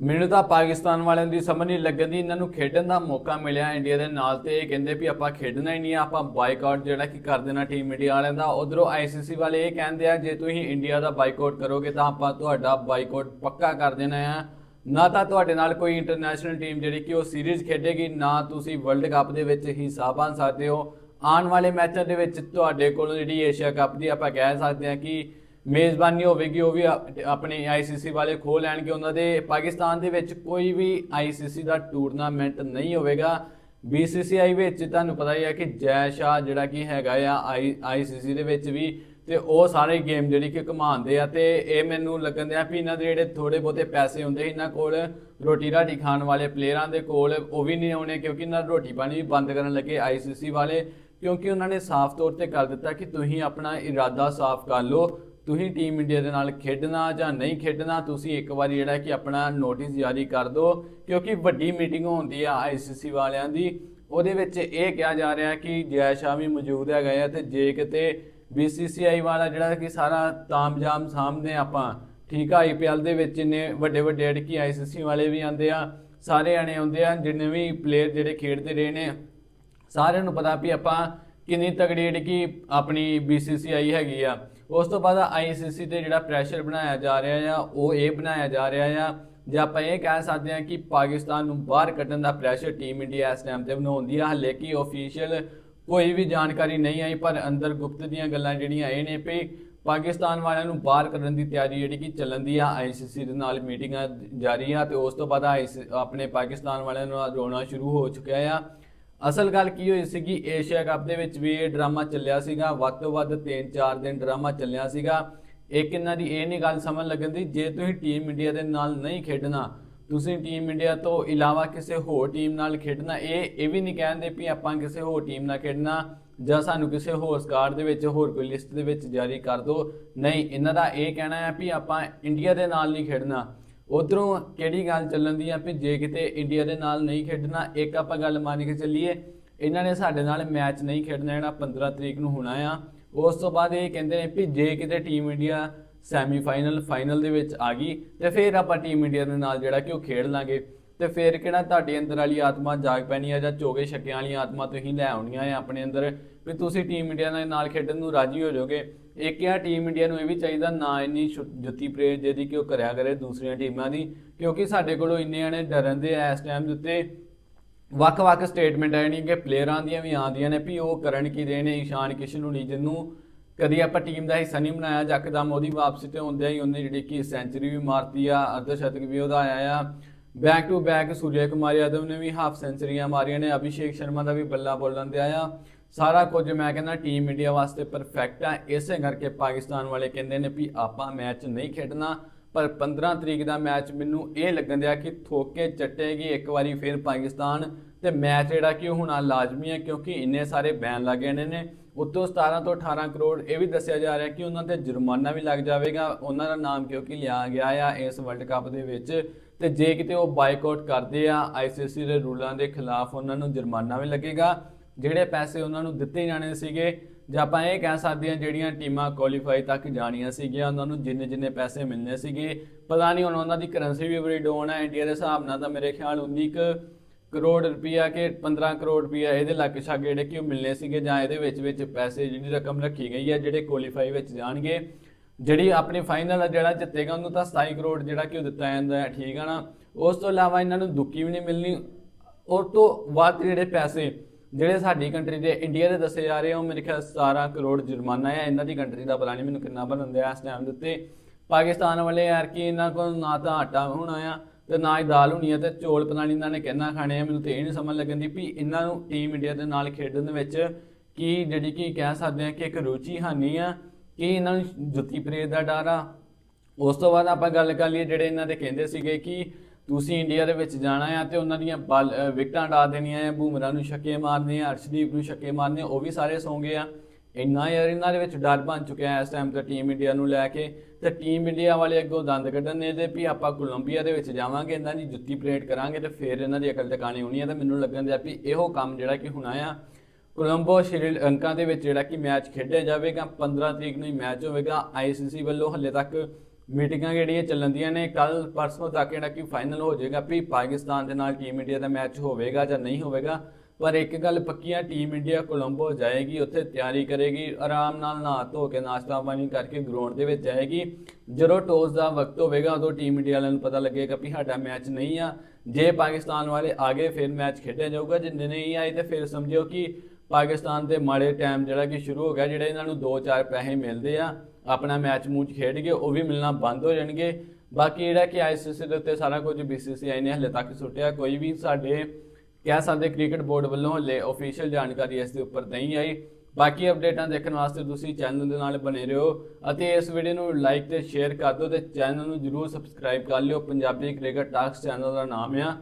ਮੈਨੂੰ ਤਾਂ ਪਾਕਿਸਤਾਨ ਵਾਲਿਆਂ ਦੀ ਸਮਝ ਨਹੀਂ ਲੱਗਦੀ ਇਹਨਾਂ ਨੂੰ ਖੇਡਣ ਦਾ ਮੌਕਾ ਮਿਲਿਆ ਇੰਡੀਆ ਦੇ ਨਾਲ ਤੇ ਇਹ ਕਹਿੰਦੇ ਵੀ ਆਪਾਂ ਖੇਡਣਾ ਹੀ ਨਹੀਂ ਆ, ਆਪਾਂ ਬਾਈਕਾਟ ਜਿਹੜਾ ਕਿ ਕਰ ਦੇਣਾ ਟੀਮ ਇੰਡੀਆ ਵਾਲਿਆਂ ਦਾ। ਉਧਰੋਂ ਆਈਸੀਸੀ ਵਾਲੇ ਇਹ ਕਹਿੰਦੇ ਆ ਜੇ ਤੁਸੀਂ ਇੰਡੀਆ ਦਾ ਬਾਈਕਾਟ ਕਰੋਗੇ ਤਾਂ ਆਪਾਂ ਤੁਹਾਡਾ ਬਾਈਕਾਟ ਪੱਕਾ ਕਰ ਦੇਣਾ ਆ। ਨਾ ਤਾਂ ਤੁਹਾਡੇ ਨਾਲ ਕੋਈ ਇੰਟਰਨੈਸ਼ਨਲ ਟੀਮ ਜਿਹੜੀ ਕਿ ਉਹ ਸੀਰੀਜ਼ ਖੇਡੇਗੀ ਨਾ ਤੁਸੀਂ ਵਰਲਡ ਕੱਪ ਦੇ ਵਿੱਚ ਹਿੱਸਾ ਬਣ ਸਕਦੇ ਹੋ। ਆਉਣ ਵਾਲੇ ਮੈਚਾਂ ਦੇ ਵਿੱਚ ਤੁਹਾਡੇ ਕੋਲ ਜਿਹੜੀ ਏਸ਼ੀਆ ਕੱਪ ਦੀ ਆਪਾਂ ਕਹਿ ਸਕਦੇ ਹਾਂ ਕਿ ਮੇਜ਼ਬਾਨੀ ਹੋਵੇਗੀ, ਉਹ ਵੀ ਆਪ- ਆਪਣੇ ਆਈਸੀਸੀ ਵਾਲੇ ਖੋਲ ਲੈਣਗੇ ਉਹਨਾਂ ਦੇ। ਪਾਕਿਸਤਾਨ ਦੇ ਵਿੱਚ ਕੋਈ ਵੀ ਆਈਸੀਸੀ ਦਾ ਟੂਰਨਾਮੈਂਟ ਨਹੀਂ ਹੋਵੇਗਾ। ਬੀਸੀਸੀਆਈ ਵਿੱਚ ਤੁਹਾਨੂੰ ਪਤਾ ਹੀ ਹੈ ਕਿ ਜੈ ਸ਼ਾਹ ਜਿਹੜਾ ਕਿ ਹੈਗਾ ਆ ਆਈਸੀਸੀ ਦੇ ਵਿੱਚ ਵੀ, ਤੇ ਉਹ ਸਾਰੇ ਗੇਮ ਜਿਹੜੀ ਕਿ ਘਮਾਉਂਦੇ ਆ, ਤੇ ਇਹ ਮੈਨੂੰ ਲੱਗਣ ਦਿਆ ਵੀ ਇਹਨਾਂ ਦੇ ਜਿਹੜੇ ਥੋੜੇ ਬਹੁਤੇ ਪੈਸੇ ਹੁੰਦੇ ਇਹਨਾਂ ਕੋਲ, ਰੋਟੀ ਰਾਟੀ ਖਾਣ ਵਾਲੇ ਪਲੇਅਰਾਂ ਦੇ ਕੋਲ, ਉਹ ਵੀ ਨਹੀਂ ਆਉਣੇ ਕਿਉਂਕਿ ਇਹਨਾਂ ਰੋਟੀ ਪਾਣੀ ਵੀ ਬੰਦ ਕਰਨ ਲੱਗੇ ਆਈਸੀਸੀ ਵਾਲੇ, ਕਿਉਂਕਿ ਉਹਨਾਂ ਨੇ ਸਾਫ਼ ਤੌਰ ਤੇ ਕਰ ਦਿੱਤਾ ਕਿ ਤੁਸੀਂ ਆਪਣਾ ਇਰਾਦਾ ਸਾਫ਼ ਕਰ ਲਓ ਤੁਸੀਂ ਟੀਮ ਇੰਡੀਆ ਦੇ ਨਾਲ ਖੇਡਣਾ ਜਾਂ ਨਹੀਂ ਖੇਡਣਾ, ਤੁਸੀਂ ਇੱਕ ਵਾਰੀ ਜਿਹੜਾ ਕਿ ਆਪਣਾ ਨੋਟਿਸ ਜਾਰੀ ਕਰ ਦਿਓ, ਕਿਉਂਕਿ ਵੱਡੀ ਮੀਟਿੰਗ ਹੁੰਦੀ ਆ ਆਈਸੀਸੀ ਵਾਲਿਆਂ ਦੀ। ਉਹਦੇ ਵਿੱਚ ਇਹ ਕਿਹਾ ਜਾ ਰਿਹਾ ਕਿ ਜੈ ਸ਼ਾਹ ਵੀ ਮੌਜੂਦ ਹੈਗਾ ਆ ਤੇ ਜੇ ਕਿਤੇ BCCI ਵਾਲਾ ਜਿਹੜਾ ਕਿ ਸਾਰਾ ਤਾਮਜਾਮ ਸਾਹਮਣੇ ਆਪਾਂ, ਠੀਕ ਆ ਆਈਪੀਐਲ ਦੇ ਵਿੱਚ ਇੰਨੇ ਵੱਡੇ ਵੱਡੇ ਅੜਕੀ ਆਈਸੀਸੀ ਵਾਲੇ ਵੀ ਆਉਂਦੇ ਆ, ਸਾਰੇ ਆਣੇ ਆਉਂਦੇ ਆ, ਜਿੰਨੇ ਵੀ ਪਲੇਅਰ ਜਿਹੜੇ ਖੇਡਦੇ ਰਹੇ ਨੇ, ਸਾਰਿਆਂ ਨੂੰ ਪਤਾ ਵੀ ਆਪਾਂ ਕਿੰਨੀ ਤਗੜੀ ਜਿਹੜੀ ਕਿ ਆਪਣੀ BCCI ਹੈਗੀ ਆ। ਉਸ ਤੋਂ ਬਾਅਦ ICC ਤੇ ਜਿਹੜਾ ਪ੍ਰੈਸ਼ਰ ਬਣਾਇਆ ਜਾ ਰਿਹਾ ਆ, ਉਹ ਇਹ ਬਣਾਇਆ ਜਾ ਰਿਹਾ ਆ ਜੇ ਆਪਾਂ ਇਹ ਕਹਿ ਸਕਦੇ ਹਾਂ ਕਿ ਪਾਕਿਸਤਾਨ ਨੂੰ ਬਾਹਰ ਕੱਢਣ ਦਾ ਪ੍ਰੈਸ਼ਰ ਟੀਮ ਇੰਡੀਆ ਇਸ ਟਾਈਮ ਤੇ ਬਣਾਉਂਦੀ ਆ, ਹਲੇ ਕਿ ਆਫੀਸ਼ੀਅਲ ਕੋਈ ਵੀ ਜਾਣਕਾਰੀ ਨਹੀਂ ਆਈ, ਪਰ ਅੰਦਰ ਗੁਪਤ ਦੀਆਂ ਗੱਲਾਂ ਜਿਹੜੀਆਂ ਇਹ ਨੇ ਵੀ ਪਾਕਿਸਤਾਨ ਵਾਲਿਆਂ ਨੂੰ ਬਾਹਰ ਕਰਨ ਦੀ ਤਿਆਰੀ ਜਿਹੜੀ ਕਿ ਚੱਲਣ ਦੀ ਆ ਆਈਸੀਸੀ ਦੇ ਨਾਲ ਮੀਟਿੰਗਾਂ ਜਾਰੀ ਆ ਤੇ ਉਸ ਤੋਂ ਬਾਅਦ ICC ਆਪਣੇ ਪਾਕਿਸਤਾਨ ਵਾਲਿਆਂ ਨੂੰ ਰੋਣਾ ਸ਼ੁਰੂ ਹੋ ਚੁੱਕਿਆ ਆ। ਅਸਲ ਗੱਲ ਕੀ ਹੋਈ ਸੀ ਕਿ ਏਸ਼ੀਆ ਕੱਪ ਦੇ ਵਿੱਚ ਵੀ ਇਹ ਡਰਾਮਾ ਚੱਲਿਆ ਸੀਗਾ, ਵੱਧ ਤੋਂ ਵੱਧ 3-4 ਦਿਨ ਡਰਾਮਾ ਚੱਲਿਆ ਸੀਗਾ। ਇੱਕ ਇਹਨਾਂ ਦੀ ਇਹ ਨਹੀਂ ਗੱਲ ਸਮਝ ਲੱਗਣ ਦੀ, ਜੇ ਤੁਸੀਂ ਟੀਮ ਇੰਡੀਆ ਦੇ ਨਾਲ ਨਹੀਂ ਖੇਡਣਾ, ਤੁਸੀਂ ਟੀਮ ਇੰਡੀਆ ਤੋਂ ਇਲਾਵਾ ਕਿਸੇ ਹੋਰ ਟੀਮ ਨਾਲ ਖੇਡਣਾ, ਇਹ ਇਹ ਵੀ ਨਹੀਂ ਕਹਿੰਦੇ ਵੀ ਆਪਾਂ ਕਿਸੇ ਹੋਰ ਟੀਮ ਨਾਲ ਖੇਡਣਾ, ਜਾਂ ਸਾਨੂੰ ਕਿਸੇ ਹੋਰ ਸਕਾਰ ਦੇ ਵਿੱਚ, ਹੋਰ ਕੋਈ ਲਿਸਟ ਦੇ ਵਿੱਚ ਜਾਰੀ ਕਰ ਦਿਓ ਨਹੀਂ, ਇਹਨਾਂ ਦਾ ਇਹ ਕਹਿਣਾ ਹੈ ਵੀ ਆਪਾਂ ਇੰਡੀਆ ਦੇ ਨਾਲ ਨਹੀਂ ਖੇਡਣਾ। ਉਧਰੋਂ ਕਿਹੜੀ ਗੱਲ ਚੱਲਣ ਦੀ ਆ ਵੀ ਜੇ ਕਿਤੇ ਇੰਡੀਆ ਦੇ ਨਾਲ ਨਹੀਂ ਖੇਡਣਾ, ਇੱਕ ਆਪਾਂ ਗੱਲ ਮੰਨ ਕੇ ਚੱਲੀਏ, ਇਹਨਾਂ ਨੇ ਸਾਡੇ ਨਾਲ ਮੈਚ ਨਹੀਂ ਖੇਡਣਾ, ਜਿਹੜਾ 15 ਤਰੀਕ ਨੂੰ ਹੋਣਾ ਆ। ਉਸ ਤੋਂ ਬਾਅਦ ਇਹ ਕਹਿੰਦੇ ਨੇ ਵੀ ਜੇ ਕਿਤੇ ਟੀਮ ਇੰਡੀਆ ਸੈਮੀਫਾਈਨਲ ਫਾਈਨਲ ਦੇ ਵਿੱਚ ਆ ਗਈ, ਤੇ ਫਿਰ ਆਪਾਂ ਟੀਮ ਇੰਡੀਆ ਦੇ ਨਾਲ ਜਿਹੜਾ ਕਿ ਉਹ ਖੇਡ ਲਾਂਗੇ। ਤੇ ਫਿਰ ਕਿਹੜਾ ਤੁਹਾਡੇ ਅੰਦਰ ਵਾਲੀ ਆਤਮਾ ਜਾਗ ਪੈਣੀ ਆ ਜਾਂ ਚੋਗੇ ਛੱਕਿਆਂ ਵਾਲੀ ਆਤਮਾ ਤੁਸੀਂ ਲੈ ਆਉਣੀਆਂ ਆ ਆਪਣੇ ਅੰਦਰ? ਵੀ ਤੁਸੀਂ ਟੀਮ ਇੰਡੀਆ ਦੇ ਨਾਲ ਖੇਡਣ ਨੂੰ ਰਾਜੀ ਹੋ ਜਾਓਗੇ। ਇੱਕ ਆ ਟੀਮ ਇੰਡੀਆ ਨੂੰ ਇਹ ਵੀ ਚਾਹੀਦਾ ਨਾ ਇੰਨੀ ਜੁੱਤੀ ਪ੍ਰੇਜ ਜਿਹਦੀ ਕਿ ਉਹ ਕਰਿਆ ਕਰੇ ਦੂਸਰੀਆਂ ਟੀਮਾਂ ਦੀ, ਕਿਉਂਕਿ ਸਾਡੇ ਕੋਲੋਂ ਇੰਨੇ ਆਣੇ ਡਰਨ ਦੇ ਆ ਇਸ ਟਾਈਮ ਦੇ ਉੱਤੇ। ਵੱਖ-ਵੱਖ ਸਟੇਟਮੈਂਟ ਆਣੀ ਕਿ ਪਲੇਅਰਾਂ ਦੀਆਂ ਵੀ ਆਉਂਦੀਆਂ ਨੇ, ਵੀ ਉਹ ਕਰਨ ਕੀ ਦੇ ਨੇ ਈਸ਼ਾਨ ਕਿਸ਼ਨ ਹੁਣੀ ਜਿਹਨੂੰ ਕਦੀ ਆਪਾਂ ਟੀਮ ਦਾ ਹਿੱਸਾ ਨਹੀਂ ਬਣਾਇਆ ਜੱਕਦਮ ਉਹਦੀ ਵਾਪਸੀ ਤੇ ਹੁੰਦਿਆਂ ਹੀ ਉਹਨੇ ਜਿਹੜੀ ਕਿ ਸੈਂਚਰੀ ਵੀ ਮਾਰਤੀ ਆ ਅਰਧ ਸ਼ਤਕ ਵੀ ਉਹਦਾ ਆਇਆ ਆ। Back to back Surya Kumar Yadav ਨੇ ਵੀ ਹਾਫ ਸੈਂਚਰੀਆਂ ਮਾਰੀਆਂ ਨੇ, ਅਭਿਸ਼ੇਕ ਸ਼ਰਮਾ ਦਾ ਵੀ ਬੱਲਾ ਬੋਲਣ ਤੇ ਆਇਆ ਸਾਰਾ ਕੁਝ ਮੈਂ ਕਹਿੰਦਾ ਟੀਮ ਇੰਡੀਆ ਵਾਸਤੇ ਪਰਫੈਕਟ ਆ। ਇਸੇ ਕਰਕੇ ਪਾਕਿਸਤਾਨ ਵਾਲੇ ਕਹਿੰਦੇ ਨੇ ਵੀ ਆਪਾਂ ਮੈਚ ਨਹੀਂ ਖੇਡਣਾ। ਪਰ 15 ਤਰੀਕ ਦਾ ਮੈਚ ਮੈਨੂੰ ਇਹ ਲੱਗਣ ਦਿਆ ਕਿ ਥੋਕੇ ਚੱਟੇਗੀ ਇੱਕ ਵਾਰੀ ਫਿਰ ਪਾਕਿਸਤਾਨ। ਤੇ ਮੈਚ ਜਿਹੜਾ ਕਿ ਉਹ ਹੋਣਾ ਲਾਜ਼ਮੀ ਹੈ ਕਿਉਂਕਿ ਇੰਨੇ ਸਾਰੇ ਬੈਨ ਲੱਗੇ ਨੇ ਨੇ। ਉੱਤੋਂ 17 ਤੋਂ 18 ਕਰੋੜ ਇਹ ਵੀ ਦੱਸਿਆ ਜਾ ਰਿਹਾ ਕਿ ਉਹਨਾਂ ਤੇ ਜੁਰਮਾਨਾ ਵੀ ਲੱਗ ਜਾਵੇਗਾ। ਉਹਨਾਂ ਦਾ ਨਾਮ ਕਿਉਂਕਿ ਲਿਆ ਗਿਆ ਆ ਇਸ ਵਰਲਡ ਕੱਪ ਦੇ ਵਿੱਚ। ਤੇ ਜੇ ਕਿਤੇ ਉਹ ਬਾਈਕਾਟ ਕਰਦੇ ਆ ਆਈਸੀਸੀ ਦੇ ਰੂਲਾਂ ਦੇ ਖਿਲਾਫ ਉਹਨਾਂ ਨੂੰ ਜੁਰਮਾਨਾ ਵੀ ਲੱਗੇਗਾ। ਜਿਹੜੇ ਪੈਸੇ ਉਹਨਾਂ ਨੂੰ ਦਿੱਤੇ ਜਾਣੇ ਸੀਗੇ, ਜਾਂ ਆਪਾਂ ਇਹ ਕਹਿ ਸਕਦੇ ਹਾਂ ਜਿਹੜੀਆਂ ਟੀਮਾਂ ਕੁਆਲੀਫਾਈ ਤੱਕ ਜਾਣੀਆਂ ਸੀਗੀਆਂ, ਉਹਨਾਂ ਨੂੰ ਜਿੰਨੇ ਜਿੰਨੇ ਪੈਸੇ ਮਿਲਨੇ ਸੀਗੇ। ਪਤਾ ਨਹੀਂ ਹੁਣ ਉਹਨਾਂ ਦੀ ਕਰੰਸੀ ਵੀ ਬੜੀ ਡਾਊਨ ਹੈ ਇੰਡੀਆ ਦੇ ਹਿਸਾਬ ਨਾਲ ਤਾਂ ਮੇਰੇ ਖਿਆਲ 19 ਕੁ ਕਰੋੜ ਰੁਪਈਆ ਕਿ 15 ਕਰੋੜ ਰੁਪਈਆ ਇਹਦੇ ਲੱਗ ਛਾਗੇ ਜਿਹੜੇ ਕਿ ਉਹ ਮਿਲਨੇ ਸੀਗੇ, ਜਾਂ ਇਹਦੇ ਵਿੱਚ ਵਿੱਚ ਪੈਸੇ ਜਿਹੜੀ ਰਕਮ ਰੱਖੀ ਗਈ ਹੈ, ਜਿਹੜੇ ਕੁਆਲੀਫਾਈ ਵਿੱਚ ਜਾਣਗੇ। ਜਿਹੜੀ ਆਪਣੀ ਫਾਈਨਲ ਜਿਹੜਾ ਜਿੱਤੇਗਾ, ਉਹਨੂੰ ਤਾਂ 27 ਕਰੋੜ ਜਿਹੜਾ ਕਿ ਉਹ ਦਿੱਤਾ ਜਾਂਦਾ ਹੈ, ਠੀਕ ਆ ਨਾ? ਉਸ ਤੋਂ ਇਲਾਵਾ ਇਹਨਾਂ ਨੂੰ ਦੁੱਕੀ ਵੀ ਨਹੀਂ ਮਿਲਣੀ। ਉਸ ਤੋਂ ਬਾਅਦ ਜਿਹੜੇ ਪੈਸੇ ਜਿਹੜੇ ਸਾਡੀ ਕੰਟਰੀ ਦੇ ਇੰਡੀਆ ਦੇ ਦੱਸੇ ਜਾ ਰਹੇ ਆ, ਉਹ ਮੇਰੇ ਖਿਆਲ 17 ਕਰੋੜ ਜੁਰਮਾਨਾ ਹੈ ਇਹਨਾਂ ਦੀ ਕੰਟਰੀ ਦਾ ਪਤਾ ਨਹੀਂ ਮੈਨੂੰ ਕਿੰਨਾ ਬਣਨ ਆ ਇਸ ਟਾਈਮ ਦੇ ਉੱਤੇ। ਪਾਕਿਸਤਾਨ ਵਾਲੇ ਯਾਰ ਕਿ ਇਹਨਾਂ ਕੋਲ ਨਾ ਤਾਂ ਆਟਾ ਹੋਣਾ ਆ ਤੇ ਨਾ ਹੀ ਦਾਲ ਹੋਣੀ ਆ ਤੇ ਚੌਲ ਪਤਾ ਨਹੀਂ ਇਹਨਾਂ ਨੇ ਕਿੰਨਾ ਖਾਣੇ ਆ, ਮੈਨੂੰ ਤੇ ਇਹ ਨਹੀਂ ਸਮਝ ਲੱਗਣ ਦੀ ਵੀ ਇਹਨਾਂ ਨੂੰ ਟੀਮ ਇੰਡੀਆ ਦੇ ਨਾਲ ਖੇਡਣ ਦੇ ਵਿੱਚ ਕੀ ਜਿਹੜੀ ਕਿ ਕਹਿ ਸਕਦੇ ਆ ਕਿ ਇੱਕ ਰੁਚੀ ਹਾਨੀ ਆ, ਕਿ ਇਹਨਾਂ ਨੂੰ ਜੁੱਤੀ ਪ੍ਰੇਰ ਦਾ ਡਰ ਆ। ਉਸ ਤੋਂ ਬਾਅਦ ਆਪਾਂ ਗੱਲ ਕਰ ਲਈਏ ਜਿਹੜੇ ਇਹਨਾਂ ਦੇ ਕਹਿੰਦੇ ਸੀਗੇ ਕਿ ਤੁਸੀਂ ਇੰਡੀਆ ਦੇ ਵਿੱਚ ਜਾਣਾ ਆ ਤੇ ਉਹਨਾਂ ਦੀਆਂ ਬਾਲ- ਵਿਕਟਾਂ ਡਾ ਦੇਣੀਆਂ ਆ ਬੂਮਰਾ ਨੂੰ ਛੱਕੇ ਮਾਰਨੇ ਆ, ਅਰਸ਼ਦੀਪ ਨੂੰ ਛੱਕੇ ਮਾਰਨੇ ਉਹ ਵੀ ਸਾਰੇ ਸੌਂਗੇ ਆ। ਇੰਨਾ ਯਾਰ ਇਹਨਾਂ ਦੇ ਵਿੱਚ ਡਰ ਬਣ ਚੁੱਕਿਆ ਇਸ ਟਾਈਮ ਤੇ ਟੀਮ ਇੰਡੀਆ ਨੂੰ ਲੈ ਕੇ। ਤੇ ਟੀਮ ਇੰਡੀਆ ਵਾਲੇ ਅੱਗੋਂ ਦੰਦ ਕੱਢਣ ਨੇ ਤੇ ਵੀ ਆਪਾਂ ਕੋਲੰਬੀਆ ਦੇ ਵਿੱਚ ਜਾਵਾਂਗੇ, ਇਹਨਾਂ ਦੀ ਜੁੱਤੀ ਪਰੇਡ ਕਰਾਂਗੇ ਤੇ ਫਿਰ ਇਹਨਾਂ ਦੀ ਅਕਲ ਟਿਕਾਣੀ ਹੋਣੀ ਹੈ ਤੇ ਮੈਨੂੰ ਲੱਗਣ ਦਿਆ ਵੀ ਇਹੋ ਕੰਮ ਜਿਹੜਾ ਕਿ ਹੋਣਾ ਆ। ਕੋਲੰਬੋ ਸ਼੍ਰੀਲੰਕਾ ਦੇ ਵਿੱਚ ਜਿਹੜਾ ਕਿ ਮੈਚ ਖੇਡਿਆ ਜਾਵੇਗਾ 15 ਤਰੀਕ ਨੂੰ ਹੀ ਮੈਚ ਹੋਵੇਗਾ। ਆਈਸੀਸੀ ਵੱਲੋਂ ਹੱਲੇ ਤੱਕ ਮੀਟਿੰਗਾਂ ਜਿਹੜੀਆਂ ਚੱਲਣਦੀਆਂ ਨੇ ਕੱਲ ਪਰਸੋਂ ਤੱਕ ਜਿਹੜਾ ਕਿ ਫਾਈਨਲ ਹੋ ਜਾਏਗਾ, ਵੀ ਪਾਕਿਸਤਾਨ ਦੇ ਨਾਲ ਟੀਮ ਇੰਡੀਆ ਦਾ ਮੈਚ ਹੋਵੇਗਾ ਜਾਂ ਨਹੀਂ ਹੋਵੇਗਾ, ਪਰ ਇੱਕ ਗੱਲ ਪੱਕੀ ਆ ਟੀਮ ਇੰਡੀਆ ਕੋਲੰਬੋ ਜਾਏਗੀ, ਉੱਥੇ ਤਿਆਰੀ ਕਰੇਗੀ, ਆਰਾਮ ਨਾਲ ਨਹਾ ਧੋ ਕੇ ਨਾਸ਼ਤਾ ਪਾਣੀ ਕਰਕੇ ਗਰਾਊਂਡ ਦੇ ਵਿੱਚ ਜਾਏਗੀ। ਜਦੋਂ ਟੋਸ ਦਾ ਵਕਤ ਹੋਵੇਗਾ, ਉਦੋਂ ਟੀਮ ਇੰਡੀਆ ਵਾਲਿਆਂ ਨੂੰ ਪਤਾ ਲੱਗੇਗਾ ਵੀ ਸਾਡਾ ਮੈਚ ਨਹੀਂ ਆ। ਜੇ ਪਾਕਿਸਤਾਨ ਵਾਲੇ ਆਗੇ ਫਿਰ ਮੈਚ ਖੇਡਿਆ ਜਾਊਗਾ, ਜੇ ਨਹੀਂ ਆਏ ਤੇ ਫਿਰ ਸਮਝਿਓ ਕਿ ਪਾਕਿਸਤਾਨ ਦੇ ਮਾੜੇ ਟਾਈਮ ਜਿਹੜਾ ਕਿ ਸ਼ੁਰੂ ਹੋ ਗਿਆ, ਜਿਹੜੇ ਇਹਨਾਂ ਨੂੰ 2-4 ਪੈਸੇ ਮਿਲਦੇ ਆ। ਆਪਣਾ ਮੈਚ ਮੂਚ ਖੇਡ ਕੇ ਉਹ ਵੀ ਮਿਲਣਾ ਬੰਦ ਹੋ ਜਾਣਗੇ। ਬਾਕੀ ਜਿਹੜਾ ਕਿ ਆਈਸੀਸੀ ਦੇ ਉੱਤੇ ਸਾਰਾ ਕੁਝ BCCI ਨੇ ਹਲੇ ਤੱਕ ਸੁੱਟਿਆ, ਕੋਈ ਵੀ ਸਾਡੇ ਕਹਿ ਸਕਦੇ ਕ੍ਰਿਕਟ ਬੋਰਡ ਵੱਲੋਂ ਹਲੇ ਅਫੀਸ਼ੀਅਲ ਜਾਣਕਾਰੀ ਇਸ ਦੇ ਉੱਪਰ ਨਹੀਂ ਆਈ। ਬਾਕੀ ਅਪਡੇਟਾਂ ਦੇਖਣ ਵਾਸਤੇ ਤੁਸੀਂ ਚੈਨਲ ਦੇ ਨਾਲ ਬਣੇ ਰਹੋ ਅਤੇ ਇਸ ਵੀਡੀਓ ਨੂੰ ਲਾਈਕ ਤੇ ਸ਼ੇਅਰ ਕਰ ਦਿਓ ਤੇ ਚੈਨਲ ਨੂੰ ਜਰੂਰ ਸਬਸਕ੍ਰਾਈਬ ਕਰ ਲਿਓ। ਪੰਜਾਬੀ ਕ੍ਰਿਕਟ ਟਾਕਸ ਚੈਨਲ ਦਾ ਨਾਮ ਆ।